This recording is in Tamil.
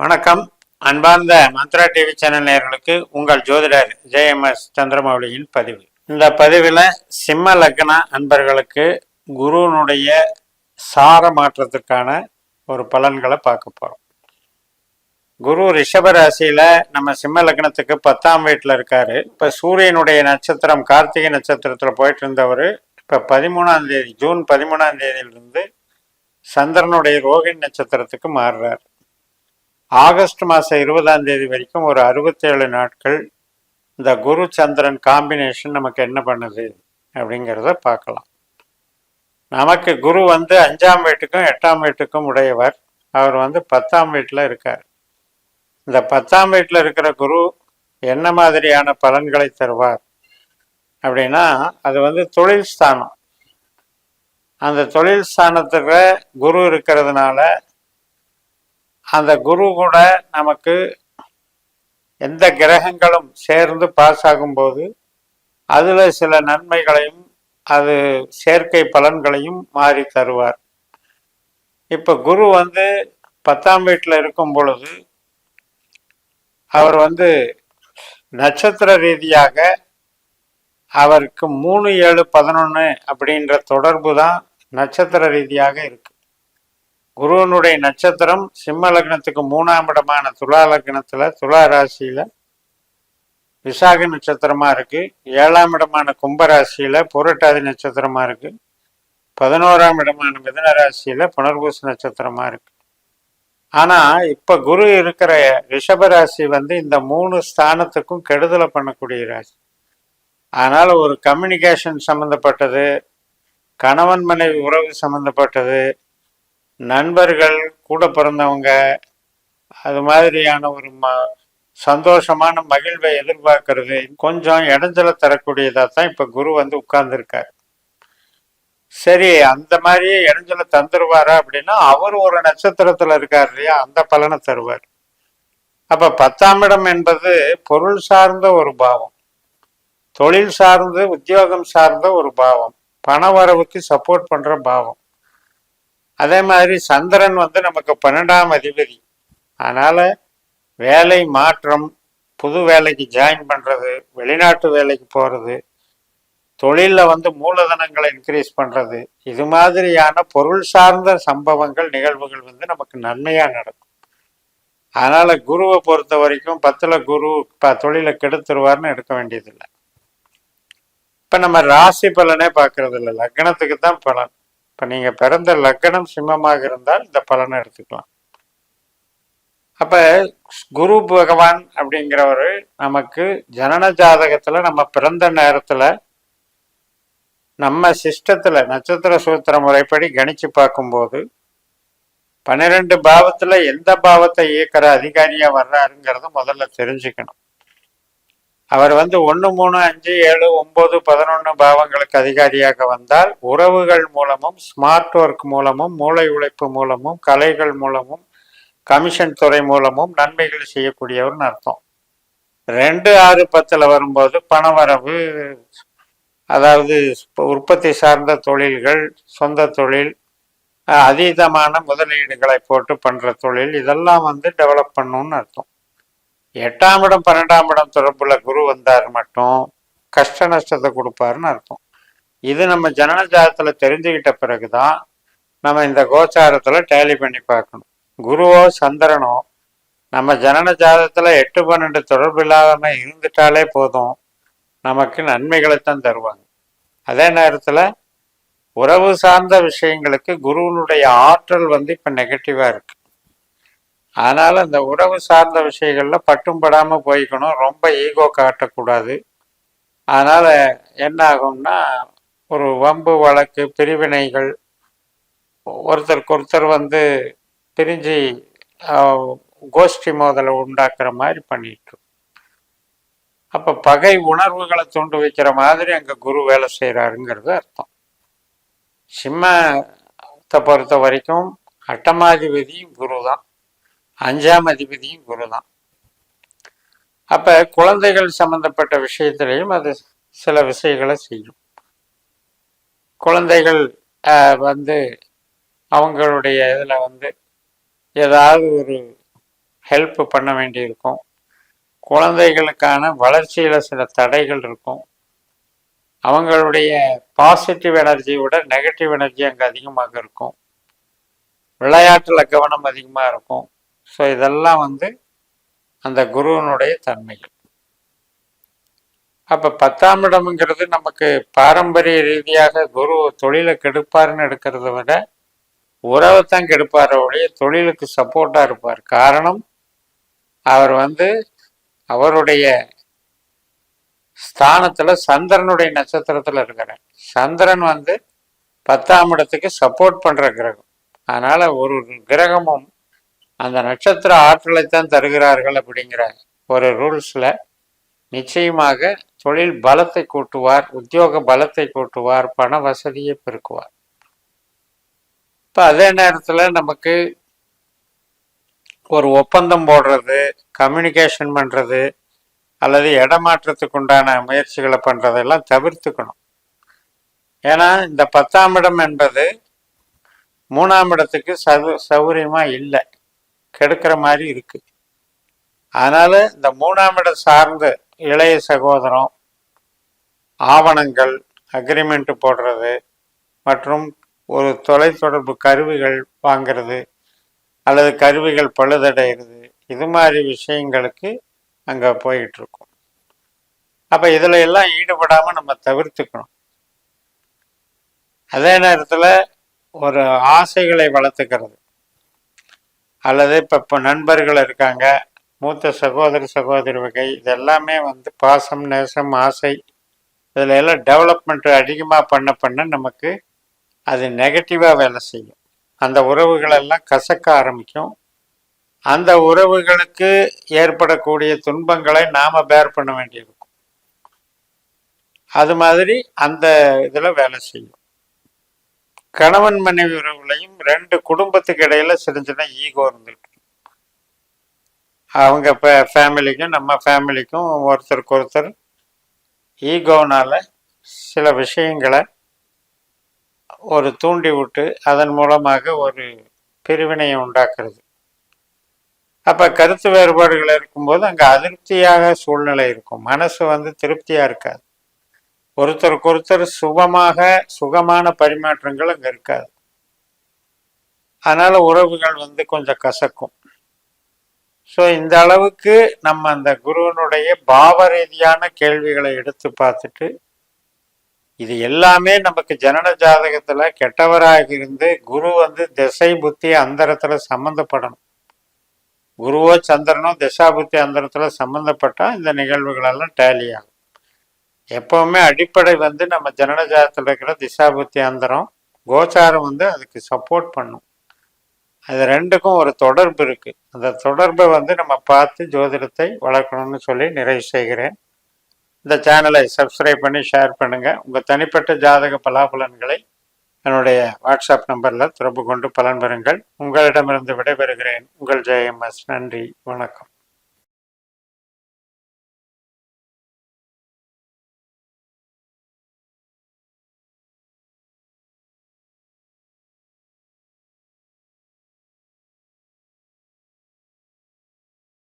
வணக்கம். அன்பார்ந்த மந்த்ரா டிவி சேனல் நேர்களுக்கு உங்கள் ஜோதிடர் ஜேஎம்எஸ் சந்திரமௌலியின் பதிவு. இந்த பதிவில் சிம்ம லக்ன அன்பர்களுக்கு குருனுடைய சார மாற்றத்துக்கான ஒரு பலன்களை பார்க்க போகிறோம் குரு ரிஷப ராசியில் நம்ம சிம்ம லக்னத்துக்கு பத்தாம் வீட்டில் இருக்காரு. இப்போ சூரியனுடைய நட்சத்திரம் கார்த்திகை நட்சத்திரத்தில் போயிட்டு இருந்தவர் இப்போ பதிமூணாம் தேதி ஜூன் பதிமூணாம் தேதியிலிருந்து சந்திரனுடைய ரோகிணி நட்சத்திரத்துக்கு மாறுறார். ஆகஸ்ட் மாதம் இருபதாம் தேதி வரைக்கும் ஒரு அறுபத்தேழு நாட்கள் இந்த குரு சந்திரன் காம்பினேஷன் நமக்கு என்ன பண்ணுது அப்படிங்கிறத பார்க்கலாம். நமக்கு குரு வந்து அஞ்சாம் வீட்டுக்கும் எட்டாம் வீட்டுக்கும் உடையவர். அவர் வந்து பத்தாம் வீட்டில் இருக்கார். இந்த பத்தாம் வீட்டில் இருக்கிற குரு என்ன மாதிரியான பலன்களை தருவார் அப்படின்னா அது வந்து தொழில் ஸ்தானம். அந்த தொழில் ஸ்தானத்தில் குரு இருக்கிறதுனால அந்த குரு கூட நமக்கு எந்த கிரகங்களும் சேர்ந்து பாஸ் ஆகும்போது அதில் சில நன்மைகளையும் அது சேர்க்கை பலன்களையும் மாறி தருவார். இப்போ குரு வந்து பத்தாம் வீட்டில் இருக்கும் பொழுது அவர் வந்து நட்சத்திர ரீதியாக அவருக்கு மூணு ஏழு பதினொன்று அப்படின்ற தொடர்பு தான் நட்சத்திர ரீதியாக இருக்கு. குருவனுடைய நட்சத்திரம் சிம்ம லக்னத்துக்கு மூணாம் இடமான துலா லக்னத்தில் துலா ராசியில் விசாக நட்சத்திரமாக இருக்குது ஏழாம் இடமான கும்பராசியில் புரட்டாதி நட்சத்திரமாக இருக்குது பதினோராம் இடமான மிதன ராசியில் புனர்பூச நட்சத்திரமாக இருக்குது ஆனால் இப்போ குரு இருக்கிற ரிஷபராசி வந்து இந்த மூணு ஸ்தானத்துக்கும் கெடுதலை பண்ணக்கூடிய ராசி. அதனால் ஒரு கம்யூனிகேஷன் சம்மந்தப்பட்டது கணவன் மனைவி உறவு சம்மந்தப்பட்டது நண்பர்கள் கூட பிறந்தவங்க அது மாதிரியான ஒரு ம சந்தோஷமான மகிழ்வை எதிர்பார்க்கறது கொஞ்சம் இடைஞ்சலை தரக்கூடியதாக தான் இப்போ குரு வந்து உட்கார்ந்துருக்கார். சரி அந்த மாதிரியே இடைஞ்சலை தந்துருவாரா அப்படின்னா அவர் ஒரு நட்சத்திரத்தில் இருக்கார் இல்லையா அந்த பலனை தருவார். அப்போ பத்தாம் இடம் என்பது பொருள் சார்ந்த ஒரு பாவம் தொழில் சார்ந்து உத்தியோகம் சார்ந்த ஒரு பாவம் பண வரவுக்கு சப்போர்ட் பண்ணுற பாவம். அதே மாதிரி சந்திரன் வந்து நமக்கு பன்னெண்டாம் அதிபதி. அதனால் வேலை மாற்றம் புது வேலைக்கு ஜாயின் பண்ணுறது வெளிநாட்டு வேலைக்கு போகிறது தொழிலில் வந்து மூலதனங்களை இன்க்ரீஸ் பண்ணுறது இது மாதிரியான பொருள் சார்ந்த சம்பவங்கள் நிகழ்வுகள் வந்து நமக்கு நன்மையாக நடக்கும். அதனால் குருவை பொறுத்த வரைக்கும் பத்தில் குரு இப்போ தொழிலை கெடுத்துருவார்னு எடுக்க வேண்டியதில்லை. இப்போ நம்ம ராசி பலனே பார்க்கறது இல்லை லக்னத்துக்கு தான் பலன். இப்ப நீங்க பிறந்த லக்கணம் சிம்மமாக இருந்தால் இந்த பலனை எடுத்துக்கலாம். அப்ப குரு பகவான் அப்படிங்கிறவரு நமக்கு ஜனன ஜாதகத்துல நம்ம பிறந்த நேரத்துல நம்ம சிஸ்டத்துல நட்சத்திர சூத்திர முறைப்படி கணிச்சு பார்க்கும்போது பன்னிரெண்டு பாவத்துல எந்த பாவத்தை இயக்கிற அதிகாரியா வர்றாருங்கிறத முதல்ல தெரிஞ்சுக்கணும். அவர் வந்து ஒன்று மூணு அஞ்சு ஏழு ஒம்பது பதினொன்று பாவங்களுக்கு அதிகாரியாக வந்தால் உறவுகள் மூலமும் ஸ்மார்ட் ஒர்க் மூலமும் மூளை உழைப்பு மூலமும் கலைகள் மூலமும் கமிஷன் துறை மூலமும் நன்மைகள் செய்யக்கூடியவர்னு அர்த்தம். ரெண்டு ஆறு பத்தில் வரும்போது பணவரவு அதாவது உற்பத்தி சார்ந்த தொழில்கள் சொந்த தொழில் அதீதமான முதலீடுகளை போட்டு பண்ணுற தொழில் இதெல்லாம் வந்து டெவலப் பண்ணணும்னு அர்த்தம். எட்டாம் இடம் பன்னெண்டாம் இடம் தொடர்புல குரு வந்தார் மட்டும் கஷ்ட நஷ்டத்தை கொடுப்பாருன்னு அர்த்தம். இது நம்ம ஜனன ஜாதத்தில் தெரிஞ்சுக்கிட்ட பிறகுதான் நம்ம இந்த கோச்சாரத்தில் டேலி பண்ணி பார்க்கணும். குருவோ சந்திரனோ நம்ம ஜனன ஜாதத்தில் எட்டு பன்னெண்டு தொடர்பு இல்லாம இருந்துட்டாலே போதும். நமக்கு நன்மைகளை தான் தருவாங்க. அதே நேரத்தில் உறவு சார்ந்த விஷயங்களுக்கு குருவனுடைய ஆற்றல் வந்து இப்போ நெகட்டிவாக இருக்கு. அதனால இந்த உறவு சார்ந்த விஷயங்கள்ல பட்டும் படாம போய்க்கணும். ரொம்ப ஈகோ காட்டக்கூடாது. அதனால என்ன ஆகும்னா ஒரு வம்பு வழக்கு பிரிவினைகள் ஒருத்தருக்கு ஒருத்தர் வந்து பிரிஞ்சு கோஷ்டி மோதலை உண்டாக்குற மாதிரி பண்ணிட்டு அப்ப பகை உணர்வுகளை தூண்டு வைக்கிற மாதிரி அங்க குரு வேலை செய்யறாருங்கிறது அர்த்தம். சிம்மத்தை பொறுத்த வரைக்கும் அட்டமாதிபதியும் குரு தான் அஞ்சாம் அதிபதியும் குரு தான் அப்போ குழந்தைகள் சம்பந்தப்பட்ட விஷயத்திலையும் அது சில விஷயங்களை செய்யும். குழந்தைகள் வந்து அவங்களுடைய இதில் வந்து ஏதாவது ஒரு ஹெல்ப் பண்ண வேண்டியிருக்கும். குழந்தைகளுக்கான வளர்ச்சியில் சில தடைகள் இருக்கும். அவங்களுடைய பாசிட்டிவ் எனர்ஜியை விட நெகட்டிவ் எனர்ஜி அங்கே அதிகமாக இருக்கும். விளையாட்டில் கவனம் அதிகமாக இருக்கும். ஸோ இதெல்லாம் வந்து அந்த குருவனுடைய தன்மைகள். அப்போ பத்தாம் இடம்ங்கிறது நமக்கு பாரம்பரிய ரீதியாக குரு தொழிலை கெடுப்பாருன்னு எடுக்கிறத விட உறவைத்தான் கெடுப்பார் ஒழிய தொழிலுக்கு சப்போர்ட்டாக இருப்பார். காரணம் அவர் வந்து அவருடைய ஸ்தானத்தில் சந்திரனுடைய நட்சத்திரத்தில் இருக்கிறார். சந்திரன் வந்து பத்தாம் இடத்துக்கு சப்போர்ட் பண்ணுற கிரகம். அதனால் ஒரு கிரகமும் அந்த நட்சத்திர ஆற்றலைத்தான் தருகிறார்கள் அப்படிங்கிற ஒரு ரூல்ஸில் நிச்சயமாக தொழில் பலத்தை கூட்டுவார் உத்தியோக பலத்தை கூட்டுவார் பண வசதியை பெருக்குவார். இப்போ அதே நேரத்தில் நமக்கு ஒரு ஒப்பந்தம் போடுறது கம்யூனிகேஷன் பண்ணுறது அல்லது இடமாற்றத்துக்கு உண்டான முயற்சிகளை பண்ணுறதெல்லாம் தவிர்த்துக்கணும். ஏன்னா இந்த பத்தாம் இடம் என்பது மூணாம் இடத்துக்கு சது சௌகரியமாக இல்லை. கெடுக்கிற மாதிரி இருக்கு. அதனால இந்த மூணாம் இடம் சார்ந்த இளைய சகோதரம் ஆவணங்கள் அக்ரிமெண்ட் போடுறது மற்றும் ஒரு தொலைத்தொடர்பு கருவிகள் வாங்கிறது அல்லது கருவிகள் பழுதடைகிறது இது மாதிரி விஷயங்களுக்கு அங்கே போயிட்டு இருக்கும் அப்போ இதில் எல்லாம் ஈடுபடாமல் நம்ம தவிர்த்துக்கணும். அதே நேரத்தில் ஒரு ஆசைகளை வளர்த்துக்கிறது. அல்லது இப்போ இப்போ நண்பர்கள் இருக்காங்க மூத்த சகோதர சகோதரி வகை இதெல்லாமே வந்து பாசம் நேசம் ஆசை இதில் எல்லாம் டெவலப்மெண்ட் அதிகமாக பண்ண பண்ண நமக்கு அது நெகட்டிவாக வேலை செய்யும். அந்த உறவுகளெல்லாம் கசக்க ஆரம்பிக்கும். அந்த உறவுகளுக்கு ஏற்படக்கூடிய துன்பங்களை நாம் பேர் பண்ண வேண்டியிருக்கும். அது மாதிரி அந்த இதில் வேலை செய்யும். கணவன் மனைவி உறவுகளையும் ரெண்டு குடும்பத்துக்கு இடையில சின்ன சின்ன ஈகோ இருந்துட்டு. அவங்க இப்போ ஃபேமிலிக்கும் நம்ம ஃபேமிலிக்கும் ஒருத்தருக்கு ஒருத்தர் ஈகோனால சில விஷயங்களை ஒரு தூண்டி விட்டு அதன் மூலமாக ஒரு பிரிவினையை உண்டாக்குறது. அப்போ கருத்து வேறுபாடுகள் இருக்கும்போது அங்கே அதிருப்தியாக சூழ்நிலை இருக்கும். மனசு வந்து திருப்தியாக இருக்காது. ஒருத்தருக்கு ஒருத்தர் சுகமாக சுகமான பரிமாற்றங்கள் அங்கே இருக்காது. அதனால் உறவுகள் வந்து கொஞ்சம் கசக்கும். ஸோ இந்த அளவுக்கு நம்ம அந்த குருவனுடைய பாவ ரீதியான கேள்விகளை எடுத்து பார்த்துட்டு இது எல்லாமே நமக்கு ஜனன ஜாதகத்தில் கெட்டவராக இருந்து குரு வந்து திசை புத்தி அந்தரத்தில் சம்மந்தப்படணும் குருவோ சந்திரனோ திசா புத்தி அந்தரத்தில் சம்மந்தப்பட்டால் இந்த நிகழ்வுகள் எல்லாம் டேலி ஆகும். எப்பவுமே அடிப்படை வந்து நம்ம ஜனனஜாதத்தில் இருக்கிற திசாபுத்தி அந்தரம் கோச்சாரம் வந்து அதுக்கு சப்போர்ட் பண்ணும். அது ரெண்டுக்கும் ஒரு தொடர்பு இருக்கு. அந்த தொடர்பை வந்து நம்ம பார்த்து ஜோதிடத்தை வளர்க்கணும்னு சொல்லி நிறைவு செய்கிறேன். இந்த சேனலை சப்ஸ்கிரைப் பண்ணி ஷேர் பண்ணுங்க. உங்க தனிப்பட்ட ஜாதக பலாபலன்களை என்னுடைய வாட்ஸ்அப் நம்பரில் தொடர்பு கொண்டு பலன் பெறுங்கள். உங்களிடமிருந்து விடைபெறுகிறேன். உங்கள் ஜெயஎம்எஸ் நன்றி. வணக்கம்.